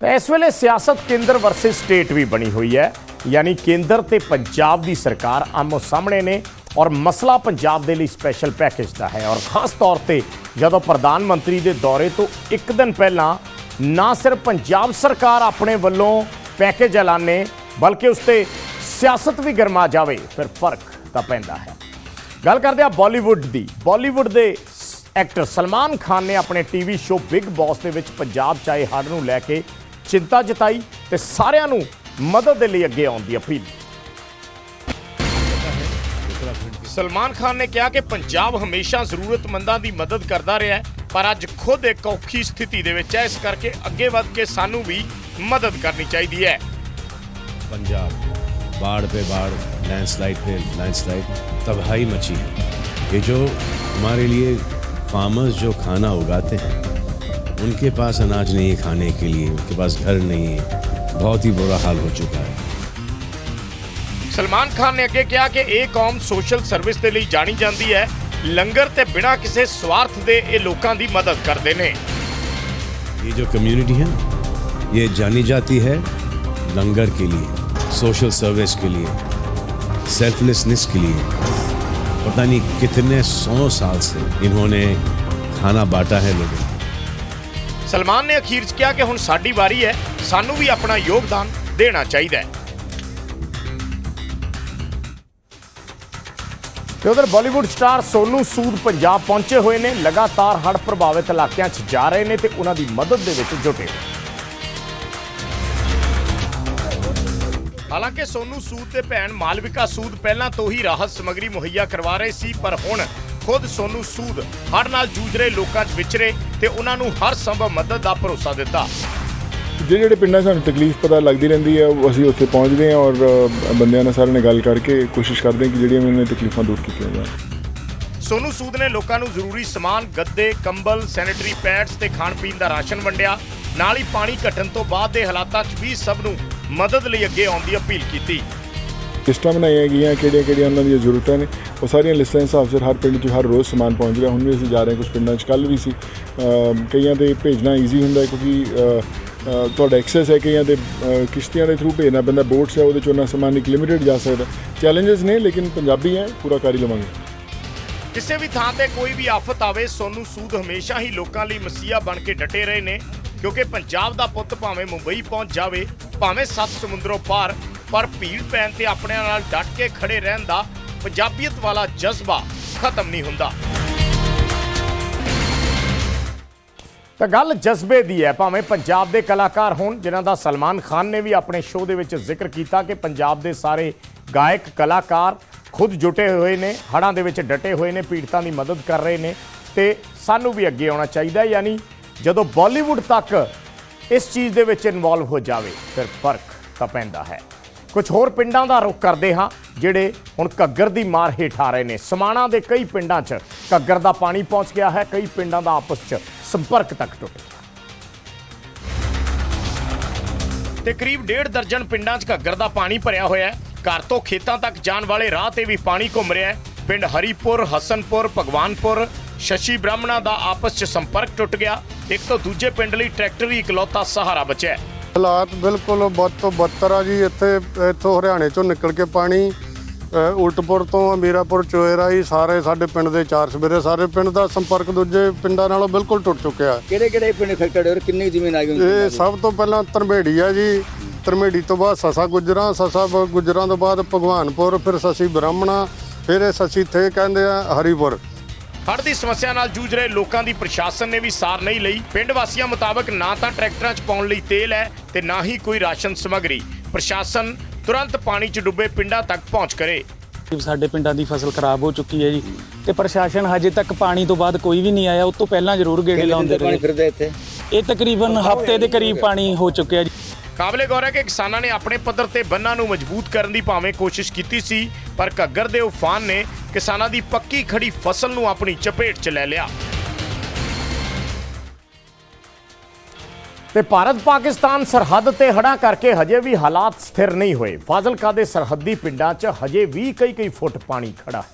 ਤਾਂ ਇਸ ਵੇਲੇ ਸਿਆਸਤ ਕੇਂਦਰ ਵਰਸਸ ਸਟੇਟ ਵੀ ਬਣੀ ਹੋਈ ਹੈ। ਯਾਨੀ ਕੇਂਦਰ ਤੇ ਪੰਜਾਬ ਦੀ ਸਰਕਾਰ ਆਮੋ ਸਾਹਮਣੇ ਨੇ ਔਰ ਮਸਲਾ ਪੰਜਾਬ ਦੇ ਲਈ ਸਪੈਸ਼ਲ ਪੈਕੇਜ ਦਾ ਹੈ। ਔਰ ਖਾਸ ਤੌਰ ਤੇ ਜਦੋਂ ਪ੍ਰਧਾਨ ਮੰਤਰੀ ਦੇ ਦੌਰੇ ਤੋਂ ਇੱਕ ਦਿਨ ਪਹਿਲਾਂ ਨਾ ਸਿਰਫ ਪੰਜਾਬ ਸਰਕਾਰ ਆਪਣੇ ਵੱਲੋਂ ਪੈਕੇਜ ਐਲਾਨੇ, ਬਲਕਿ ਉਸ ਤੇ ਸਿਆਸਤ ਵੀ ਗਰਮਾ ਜਾਵੇ, ਫਿਰ ਫ਼ਰਕ ਤਾਂ ਪੈਂਦਾ ਹੈ। ਗੱਲ ਕਰਦੇ ਆ ਬਾਲੀਵੁੱਡ ਦੀ। ਬਾਲੀਵੁੱਡ ਦੇ ਐਕਟਰ ਸਲਮਾਨ ਖਾਨ ਨੇ ਆਪਣੇ ਟੀਵੀ ਸ਼ੋਅ ਬਿਗ ਬੌਸ ਦੇ ਵਿੱਚ ਪੰਜਾਬ ਚਾਹੇ ਹੜ੍ਹ ਨੂੰ ਲੈ ਕੇ ਚਿੰਤਾ ਜਤਾਈ ਤੇ ਸਾਰਿਆਂ ਨੂੰ ਮਦਦ ਦੇ ਲਈ ਅੱਗੇ ਆਉਣ ਦੀ ਅਪੀਲ ਸਲਮਾਨ ਖਾਨ ਨੇ ਕਿਹਾ ਕਿ ਪੰਜਾਬ ਹਮੇਸ਼ਾ ਜ਼ਰੂਰਤਮੰਦਾਂ ਦੀ ਮਦਦ ਕਰਦਾ ਰਿਹਾ ਹੈ ਪਰ ਅੱਜ ਖੁਦ ਇੱਕ ਔਖੀ ਸਥਿਤੀ ਦੇ ਵਿੱਚ ਹੈ ਇਸ ਕਰਕੇ ਅੱਗੇ ਵੱਧ ਕੇ ਸਾਨੂੰ ਵੀ ਮਦਦ ਕਰਨੀ ਚਾਹੀਦੀ ਹੈ पंजाब बाढ़ पे बाढ़ लैंडस्लाइड पे लैंडस्लाइड तबाही मची है ये जो हमारे लिए फार्मर्स जो खाना उगाते हैं उनके पास अनाज नहीं है खाने के लिए उनके पास घर नहीं है बहुत ही बुरा हाल हो चुका है ਸਲਮਾਨ ਖਾਨ ਨੇ ਅੱਗੇ ਕਿਹਾ ਕਿ ਇਹ ਕੌਮ ਸੋਸ਼ਲ ਸਰਵਿਸ ਦੇ ਲਈ ਜਾਣੀ ਜਾਂਦੀ ਹੈ ਲੰਗਰ ਤੇ ਬਿਨਾਂ ਕਿਸੇ ਸਵਾਰਥ ਦੇ ਇਹ ਲੋਕਾਂ ਦੀ ਮਦਦ ਕਰਦੇ ਨੇ ये जो कम्युनिटी है ये जानी जाती है लंगर के लिए सोशल सर्विस के लिए सेल्फलेसनेस के लिए पता नहीं कितने सौ साल से इन्होंने खाना बांटा है लोगों को ਸਲਮਾਨ ਨੇ ਅਖੀਰ 'ਚ ਕਿਹਾ ਕਿ ਹੁਣ ਸਾਡੀ ਵਾਰੀ ਹੈ ਸਾਨੂੰ ਵੀ ਆਪਣਾ ਯੋਗਦਾਨ ਦੇਣਾ ਚਾਹੀਦਾ ਹੈ। ਤੇ ਉਧਰ ਬਾਲੀਵੁੱਡ ਸਟਾਰ ਸੋਨੂ ਸੂਦ ਪੰਜਾਬ ਪਹੁੰਚੇ ਹੋਏ ਨੇ ਲਗਾਤਾਰ ਹੜ੍ਹ ਪ੍ਰਭਾਵਿਤ ਇਲਾਕਿਆਂ 'ਚ ਜਾ ਰਹੇ ਨੇ ਤੇ ਉਹਨਾਂ ਦੀ ਮਦਦ ਦੇ ਵਿੱਚ ਜੁਟੇ ਹਾਲਾਂਕਿ ਸੋਨੂ ਸੂਦ ਤੇ ਭੈਣ ਮਾਲਵਿਕਾ ਸੂਦ ਪਹਿਲਾਂ ਤੋਂ ਹੀ ਰਾਹਤ ਸਮੱਗਰੀ ਮੁਹੱਈਆ ਕਰਵਾ ਰਹੇ ਸੀ ਪਰ ਹੁਣ ਖੁਦ ਸੋਨੂ ਸੂਦ ਹੜ੍ਹ ਨਾਲ ਜੂਝ ਰਹੇ ਲੋਕਾਂ 'ਚ ਵਿਚਰੇ ਤੇ ਉਹਨਾਂ ਨੂੰ ਹਰ ਸੰਭਵ ਮਦਦ ਦਾ ਭਰੋਸਾ ਦਿੱਤਾ। ਜਿਹੜੇ ਜਿਹੜੇ ਪਿੰਡਾਂ ਸਾਨੂੰ ਤਕਲੀਫ ਪਤਾ ਲੱਗਦੀ ਰਹਿੰਦੀ ਹੈ ਅਸੀਂ ਉੱਥੇ ਪਹੁੰਚਦੇ ਹਾਂ ਔਰ ਬੰਦਿਆਂ ਨਾਲ ਸਾਰਿਆਂ ਨਾਲ ਗੱਲ ਕਰਕੇ ਕੋਸ਼ਿਸ਼ ਕਰਦੇ ਹਾਂ ਕਿ ਜਿਹੜੀਆਂ ਉਹਨਾਂ ਦੀਆਂ ਤਕਲੀਫਾਂ ਦੂਰ ਕੀਤੀਆਂ ਜਾਣ। ਸੋਨੂ ਸੂਦ ਨੇ ਲੋਕਾਂ ਨੂੰ ਜ਼ਰੂਰੀ ਸਮਾਨ ਗੱਦੇ ਕੰਬਲ ਸੈਨੀਟਰੀ ਪੈਡਸ ਤੇ ਖਾਣ ਪੀਣ ਦਾ ਰਾਸ਼ਨ ਵੰਡਿਆ। ਨਾਲ ਹੀ ਪਾਣੀ ਘਟਣ ਤੋਂ ਬਾਅਦ ਦੇ ਹਾਲਾਤਾਂ 'ਚ ਵੀ ਸਭ ਨੂੰ ਮਦਦ ਲਈ ਅੱਗੇ ਆਉਣ ਦੀ ਅਪੀਲ ਕੀਤੀ। ਲਿਸਟਾਂ ਬਣਾਈਆਂ ਗਈਆਂ ਕਿਹੜੀਆਂ ਕਿਹੜੀਆਂ ਉਹਨਾਂ ਦੀਆਂ ਜ਼ਰੂਰਤਾਂ ਨੇ ਉਹ ਸਾਰੀਆਂ ਲਿਸਟਾਂ ਦੇ ਹਿਸਾਬ ਸਿਰ ਹਰ ਪਿੰਡ 'ਚ ਹਰ ਰੋਜ਼ ਸਮਾਨ ਪਹੁੰਚ ਰਿਹਾ। ਹੁਣ ਵੀ ਅਸੀਂ ਜਾ ਰਹੇ ਹਾਂ ਕੁਝ ਪਿੰਡਾਂ 'ਚ ਕੱਲ ਵੀ ਸੀ। ਕਈਆਂ ਦੇ ਭੇਜਣਾ ਈਜ਼ੀ ਹੁੰਦਾ ਕਿਉਂਕਿ ਤੁਹਾਡਾ ਐਕਸੈਸ ਹੈ ਕਈਆਂ ਦੇ ਅ, ਕਿਸ਼ਤੀਆਂ ਦੇ ਥਰੂ ਭੇਜਣਾ ਪੈਂਦਾ ਬੋਟਸ ਹੈ ਉਹਦੇ 'ਚ ਉਹਨਾਂ ਸਮਾਨ ਇੱਕ ਲਿਮਿਟਡ ਜਾ ਸਕਦਾ। ਚੈਲੰਜਸ ਨੇ ਲੇਕਿਨ ਪੰਜਾਬੀ ਹੈ ਪੂਰਾ ਕਰ ਹੀ ਲਵਾਂਗੇ। ਕਿਸੇ ਵੀ ਥਾਂ ਤੇ ਕੋਈ ਵੀ ਆਫਤ ਆਵੇ ਸੋਨੂ ਸੂਦ ਹਮੇਸ਼ਾ ਹੀ ਲੋਕਾਂ ਲਈ ਮਸੀਹਾ ਬਣ ਕੇ ਡਟੇ ਰਹੇ ਨੇ ਕਿਉਂਕਿ ਪੰਜਾਬ ਦਾ ਪੁੱਤ ਭਾਵੇਂ ਮੁੰਬਈ ਪਹੁੰਚ ਜਾਵੇ ਭਾਵੇਂ ਸੱਤ ਸਮੁੰਦਰੋਂ ਪਾਰ ਪਰ ਭੀੜ ਪੈਣ ਤੇ ਆਪਣਿਆਂ ਨਾਲ ਡਟ ਕੇ ਖੜੇ ਰਹਿਣ ਦਾ ਪੰਜਾਬੀਅਤ ਵਾਲਾ ਜਜ਼ਬਾ ਖਤਮ ਨਹੀਂ ਹੁੰਦਾ। ਤਾਂ ਗੱਲ ਜਜ਼ਬੇ ਦੀ ਹੈ, ਭਾਵੇਂ ਪੰਜਾਬ ਦੇ ਕਲਾਕਾਰ ਹੋਣ, ਜਿਨ੍ਹਾਂ ਦਾ ਸਲਮਾਨ ਖਾਨ ਨੇ ਵੀ ਆਪਣੇ ਸ਼ੋਅ ਦੇ ਵਿੱਚ ਜ਼ਿਕਰ ਕੀਤਾ ਕਿ ਪੰਜਾਬ ਦੇ ਸਾਰੇ ਗਾਇਕ, ਕਲਾਕਾਰ ਖੁਦ ਜੁਟੇ ਹੋਏ ਨੇ, ਹੜ੍ਹਾਂ ਦੇ ਵਿੱਚ ਡਟੇ ਹੋਏ ਨੇ, ਪੀੜਤਾਂ ਦੀ ਮਦਦ ਕਰ ਰਹੇ ਨੇ ਤੇ ਸਾਨੂੰ ਵੀ ਅੱਗੇ ਆਉਣਾ ਚਾਹੀਦਾ ਯਾਨੀ ਜਦੋਂ ਬਾਲੀਵੁੱਡ ਤੱਕ ਇਸ ਚੀਜ਼ ਦੇ ਵਿੱਚ ਇਨਵੋਲਵ ਹੋ ਜਾਵੇ, ਫਿਰ ਫ਼ਰਕ ਤਾਂ ਪੈਂਦਾ ਹੈ। ਕੁਝ ਹੋਰ ਪਿੰਡਾਂ ਦਾ ਰੁਖ ਕਰਦੇ ਹਾਂ, ਜਿਹੜੇ ਹੁਣ ਘੱਗਰ ਦੀ ਮਾਰ ਹੇਠ ਆ ਰਹੇ ਨੇ। ਸਮਾਣਾ ਦੇ ਕਈ ਪਿੰਡਾਂ 'ਚ ਘੱਗਰ ਦਾ ਪਾਣੀ ਪਹੁੰਚ ਗਿਆ ਹੈ, ਕਈ ਪਿੰਡਾਂ ਦਾ ਆਪਸ 'ਚ ਸੰਪਰਕ ਤੱਕ ਟੁੱਟ ਗਿਆ। ਤੇ ਕਰੀਬ ਡੇਢ ਦਰਜਨ ਪਿੰਡਾਂ 'ਚ ਘੱਗਰ ਦਾ ਪਾਣੀ ਭਰਿਆ ਹੋਇਆ ਹੈ। ਘਰ ਤੋਂ ਖੇਤਾਂ ਤੱਕ ਜਾਣ ਵਾਲੇ ਰਾਹ ਤੇ ਵੀ ਪਾਣੀ ਘੁੰਮ ਰਿਹਾ ਹੈ। ਪਿੰਡ ਹਰੀਪੁਰ, ਹਸਨਪੁਰ, ਭਗਵਾਨਪੁਰ, ਸ਼ਸ਼ੀ ਬ੍ਰਾਹਮਣਾ ਦਾ ਆਪਸ 'ਚ ਸੰਪਰਕ ਟੁੱਟ ਗਿਆ। ਇੱਕ ਤੋਂ ਦੂਜੇ ਪਿੰਡ ਲਈ ਟਰੈਕਟਰ ਹੀ ਇਕਲੌਤਾ ਸਹਾਰਾ ਬਚਿਆ ਹਾਲਾਤ ਬਿਲਕੁਲ ਵੱਧ ਤੋਂ ਬੱਤਰ ਆ ਜੀ। ਇੱਥੇ ਇੱਥੋਂ ਹਰਿਆਣੇ ਚੋਂ ਨਿਕਲ ਕੇ ਪਾਣੀ ਉਲਟਪੁਰ ਤੋਂ ਅਮੀਰਾਪੁਰ ਚੋਏਰਾ ਹੀ ਸਾਰੇ ਸਾਡੇ ਪਿੰਡ ਦੇ ਚਾਰ ਸਵੇਰੇ ਸਾਰੇ ਪਿੰਡ ਦਾ ਸੰਪਰਕ ਦੂਜੇ ਪਿੰਡਾਂ ਨਾਲੋਂ ਬਿਲਕੁਲ ਟੁੱਟ ਚੁੱਕਿਆ ਕਿਹੜੇ ਕਿਹੜੇ ਪਿੰਡ ਖੱਟੜ ਔਰ ਕਿੰਨੀ ਜ਼ਮੀਨ ਆ ਗਈ ਇਹ ਸਭ ਤੋਂ ਪਹਿਲਾਂ ਧਰਮੇੜੀ ਆ ਜੀ। ਧਰਮੇੜੀ ਤੋਂ ਬਾਅਦ ਸਸਾ ਗੁਜਰਾਂ ਸਸਾ ਗੁਜਰਾਂ ਤੋਂ ਬਾਅਦ ਭਗਵਾਨਪੁਰ ਫਿਰ ਸਸੀ ਬ੍ਰਾਹਮਣਾ ਫਿਰ ਇਹ ਸਸੀ ਥੇ ਕਹਿੰਦੇ ਆ ਹਰੀਪੁਰ। ਹੜ੍ਹ ਦੀ ਸਮੱਸਿਆ ਨਾਲ ਜੂਝ ਰਹੇ ਲੋਕਾਂ ਦੀ ਪ੍ਰਸ਼ਾਸਨ ਨੇ ਵੀ ਸਾਰ ਨਹੀਂ ਲਈ। ਪਿੰਡ ਵਾਸੀਆਂ ਮੁਤਾਬਕ ਨਾ ਤਾਂ ਟਰੈਕਟਰਾਂ 'ਚ ਪਾਉਣ ਲਈ ਤੇਲ ਹੈ ਤੇ ਨਾ ਹੀ ਕੋਈ ਰਾਸ਼ਨ ਸਮੱਗਰੀ। ਪ੍ਰਸ਼ਾਸਨ ਤੁਰੰਤ ਪਾਣੀ 'ਚ ਡੁੱਬੇ ਪਿੰਡਾਂ ਤੱਕ ਪਹੁੰਚ ਕਰੇ। ਸਾਡੇ ਪਿੰਡਾਂ ਦੀ ਫਸਲ ਖਰਾਬ ਹੋ ਚੁੱਕੀ ਹੈ ਜੀ ਤੇ ਪ੍ਰਸ਼ਾਸਨ ਹਜੇ ਤੱਕ ਪਾਣੀ ਤੋਂ ਬਾਅਦ ਕੋਈ ਵੀ ਨਹੀਂ ਆਇਆ। ਉਸ ਤੋਂ ਪਹਿਲਾਂ ਜ਼ਰੂਰ ਗੇੜੇ ਲਾਉਂਦੇ ਰਹੇ। ਇਹ ਤਕਰੀਬਨ ਹਫ਼ਤੇ ਦੇ ਕਰੀਬ ਪਾਣੀ ਹੋ ਚੁੱਕਿਆ ਜੀ। ਕਾਬਲੇ ਗੌਰ ਹੈ ਕਿ ਕਿਸਾਨਾਂ ਨੇ ਆਪਣੇ ਪੱਧਰ ਤੇ ਬੰਨਾਂ ਨੂੰ ਮਜ਼ਬੂਤ ਕਰਨ ਦੀ ਭਾਵੇਂ ਕੋਸ਼ਿਸ਼ ਕੀਤੀ ਸੀ ਪਰ ਘੱਗਰ ਦੇ ਉਫਾਨ ਨੇ ਕਿਸਾਨਾਂ ਦੀ ਪੱਕੀ ਖੜੀ ਫਸਲ ਨੂੰ ਆਪਣੀ ਚਪੇਟ 'ਚ ਲੈ ਲਿਆ। ਤੇ ਭਾਰਤ ਪਾਕਿਸਤਾਨ ਸਰਹੱਦ ਤੇ ਹੜ੍ਹਾਂ ਕਰਕੇ ਹਜੇ ਵੀ ਹਾਲਾਤ ਸਥਿਰ ਨਹੀਂ ਹੋਏ। ਫਾਜ਼ਿਲਕਾ ਦੇ ਸਰਹੱਦੀ ਪਿੰਡਾਂ 'ਚ ਹਜੇ ਵੀ ਕਈ ਕਈ ਫੁੱਟ ਪਾਣੀ ਖੜਾ ਹੈ।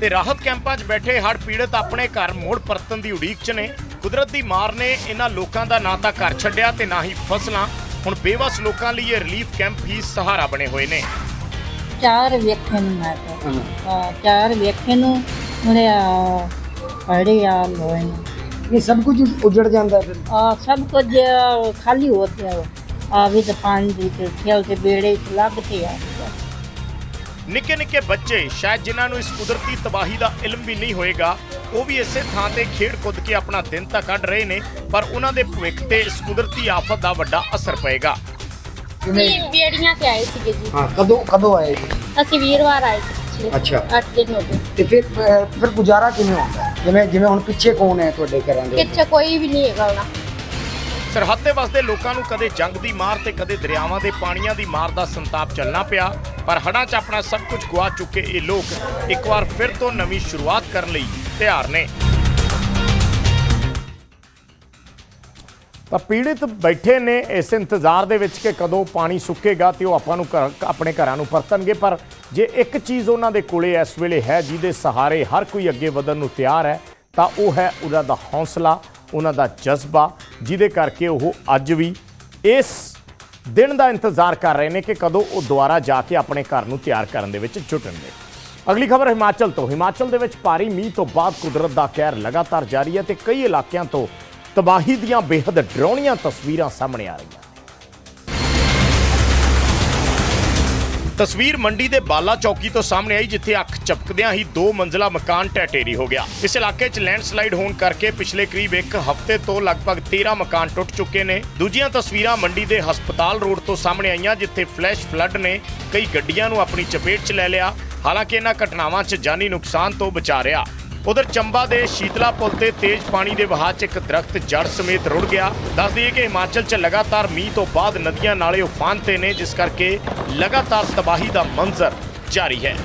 ਤੇ ਰਾਹਤ ਕੈਂਪਾਂ 'ਚ ਬੈਠੇ ਹੜ੍ਹ ਪੀੜਤ ਆਪਣੇ ਘਰ ਮੁੜ ਪਰਤਣ ਦੀ ਉਡੀਕ 'ਚ ਨੇ। ਕੁਦਰਤ ਦੀ ਮਾਰ ਨੇ ਇਹਨਾਂ ਲੋਕਾਂ ਦਾ ਨਾ ਤਾਂ ਘਰ ਛੱਡਿਆ ਤੇ ਨਾ ਹੀ ਫਸਲਾਂ। ਹੁਣ ਬੇਵਸ ਲੋਕਾਂ ਲਈ ਇਹ ਰਿਲੀਫ ਕੈਂਪ ਹੀ ਸਹਾਰਾ ਬਣੇ ਹੋਏ ਨੇ। ਚਾਰ ਵੇਖੇ ਨੂੰ ਮੈਂ ਤਾਂ। ਚਾਰ ਵੇਖੇ ਨੂੰ ਮੁੜਿਆ ਪੜੇ ਆ ਲੋਏ ਇਹ ਸਭ ਕੁਝ ਉਜੜ ਜਾਂਦਾ ਫਿਰ? ਆ ਸਭ ਕੁਝ ਖਾਲੀ ਹੋ ਗਿਆ। ਆ ਵੀ ਤਾਂ ਪਾਣੀ ਦੀ ਤੇ ਖੇਲ ਤੇ ਬੇੜੇ ਚ ਲੱਗ ਕੇ ਆ ਨਿੱਕੇ ਨਿੱਕੇ ਬੱਚੇ ਸ਼ਾਇਦ ਜਿਨ੍ਹਾਂ ਨੂੰ ਇਸ ਕੁਦਰਤੀ ਤਬਾਹੀ ਦਾ ਇਲਮ ਵੀ ਨਹੀਂ ਹੋਏਗਾ ਉਹ ਵੀ ਇਸੇ ਥਾਂ ਤੇ ਖੇਡ ਕੁੱਦ ਕੇ ਆਪਣਾ ਦਿਨ ਤਾਂ ਕੱਢ ਰਹੇ ਨੇ ਪਰ ਉਹਨਾਂ ਦੇ ਭਵਿੱਖ ਤੇ ਇਸ ਕੁਦਰਤੀ ਆਫਤ ਦਾ ਵੱਡਾ ਅਸਰ ਪਏਗਾ। ਅਸੀਂ ਬੇੜੀਆਂ ਤੇ ਆਏ ਸੀਗੇ ਜੀ। ਹਾਂ ਕਦੋਂ ਕਦੋਂ ਆਏ ਜੀ? ਅਸੀਂ ਵੀਰਵਾਰ ਆਏ ਸੀ ਪਿਛਲੇ ਅੱਛਾ। 8 ਦਿਨ ਹੋ ਗਏ। ਤੇ ਫਿਰ ਅਹ, ਫਿਰ ਗੁਜ਼ਾਰਾ ਕਿਵੇਂ ਹੁੰਦਾ? ਹੈ? ਜਿਵੇਂ ਜਿਵੇਂ ਹੁਣ ਪਿੱਛੇ ਕੌਣ ਹੈ ਤੁਹਾਡੇ ਘਰਾਂ ਦੇ ਕਿੱਥੇ ਕੋਈ ਵੀ ਨਹੀਂ ਹੈਗਾ ਉਹਨਾਂ ਸਰਹੱਦ ਤੇ ਵਸਦੇ ਲੋਕਾਂ ਨੂੰ ਕਦੇ ਜੰਗ ਦੀ ਮਾਰ ਤੇ ਕਦੇ ਦਰਿਆਵਾਂ ਦੇ ਪਾਣੀਆਂ ਦੀ ਮਾਰ ਦਾ ਸੰਤਾਪ ਚੱਲਣਾ ਪਿਆ, ਪਰ ਹੜ੍ਹਾਂ 'ਚ ਆਪਣਾ ਸਭ ਕੁਝ ਗਵਾ ਚੁੱਕੇ ਇਹ ਲੋਕ ਇੱਕ ਵਾਰ ਫਿਰ ਤੋਂ ਨਵੀਂ ਸ਼ੁਰੂਆਤ ਕਰਨ ਲਈ ਤਿਆਰ ਨੇ। ਤਾਂ ਪੀੜਿਤ ਬੈਠੇ ਨੇ, ਇਸ ਇੰਤਜ਼ਾਰ ਦੇ ਵਿੱਚ ਕਿ ਕਦੋਂ ਪਾਣੀ ਸੁੱਕੇਗਾ ਤੇ ਉਹ ਆਪਾਂ ਨੂੰ ਘਰ- ਆਪਣੇ ਘਰਾਂ ਨੂੰ ਪਰਤਣਗੇ, ਪਰ ਜੇ ਇੱਕ ਚੀਜ਼ ਉਹਨਾਂ ਦੇ ਕੋਲੇ ਇਸ ਵੇਲੇ ਹੈ, ਜਿਹਦੇ ਸਹਾਰੇ ਹਰ ਕੋਈ ਅੱਗੇ ਵਧਣ ਨੂੰ ਤਿਆਰ ਹੈ, ਤਾਂ ਉਹ ਹੈ ਉਹਨਾਂ ਦਾ ਹੌਸਲਾ। ਉਹਨਾਂ ਦਾ ਜਜ਼ਬਾ, ਜਿਹਦੇ ਕਰਕੇ ਉਹ ਅੱਜ ਵੀ ਇਸ ਦਿਨ ਦਾ ਇੰਤਜ਼ਾਰ ਕਰ ਰਹੇ ਨੇ ਕਿ ਕਦੋਂ ਉਹ ਦੁਬਾਰਾ ਜਾ ਕੇ ਆਪਣੇ ਘਰ ਨੂੰ ਤਿਆਰ ਕਰਨ ਦੇ ਵਿੱਚ ਜੁਟਣਗੇ। ਅਗਲੀ ਖਬਰ ਹਿਮਾਚਲ ਤੋਂ। ਹਿਮਾਚਲ ਦੇ ਵਿੱਚ ਭਾਰੀ ਮੀਂਹ ਤੋਂ ਬਾਅਦ ਕੁਦਰਤ ਦਾ ਕਹਿਰ ਲਗਾਤਾਰ ਜਾਰੀ ਹੈ ਤੇ ਕਈ ਇਲਾਕਿਆਂ ਤੋਂ ਤਬਾਹੀ ਦੀਆਂ ਬੇहद ਡਰਾਉਣੀਆਂ ਤਸਵੀਰਾਂ ਸਾਹਮਣੇ ਆ ਰਹੀਆਂ। ਤਸਵੀਰ ਮੰਡੀ ਦੇ ਬਾਲਾ ਚੌਕੀ ਤੋਂ ਸਾਹਮਣੇ ਆਈ, ਜਿੱਥੇ ਅੱਖ ਚਪਕਦਿਆਂ ਹੀ ਦੋ ਮੰਜ਼ਲਾ ਮਕਾਨ ਢਹਿ ਹੋ ਗਿਆ। ਇਸ ਇਲਾਕੇ 'ਚ ਲੈਂਡਸਲਾਈਡ ਹੋਣ ਕਰਕੇ ਪਿਛਲੇ ਕਰੀਬ ਇੱਕ ਹਫ਼ਤੇ ਤੋਂ ਲਗਭਗ 13 ਮਕਾਨ ਟੁੱਟ ਚੁੱਕੇ ਨੇ। ਦੂਜੀਆਂ ਤਸਵੀਰਾਂ ਮੰਡੀ ਦੇ ਹਸਪਤਾਲ ਰੋਡ ਤੋਂ ਸਾਹਮਣੇ ਆਈਆਂ, ਜਿੱਥੇ ਫਲੈਸ਼ ਫਲੱਡ ਨੇ ਕਈ ਗੱਡੀਆਂ ਨੂੰ ਆਪਣੀ ਚਪੇਟ 'ਚ ਲੈ ਲਿਆ। ਹਾਲਾਂਕਿ ਇਹਨਾਂ ਘਟਨਾਵਾਂ 'ਚ ਜਾਨੀ ਨੁਕਸਾਨ ਤੋਂ ਬਚਾ ਰਿਹਾ। ਉਧਰ ਚੰਬਾ ਦੇ ਸ਼ੀਤਲਾ ਪੁਲ ਤੇ ਤੇਜ਼ ਪਾਣੀ ਦੇ ਵਹਾਅ 'ਚ ਇੱਕ ਦਰਖਤ ਜੜ ਸਮੇਤ ਰੁੜ ਗਿਆ। ਦੱਸ ਦਈਏ ਕਿ ਹਿਮਾਚਲ 'ਚ ਲਗਾਤਾਰ ਮੀਂਹ ਤੋਂ ਬਾਅਦ ਨਦੀਆਂ ਨਾਲੇ ਉਫਾਨ ਤੇ ਨੇ, ਜਿਸ ਕਰਕੇ ਲਗਾਤਾਰ ਤਬਾਹੀ ਦਾ ਮੰਜ਼ਰ ਜਾਰੀ ਹੈ।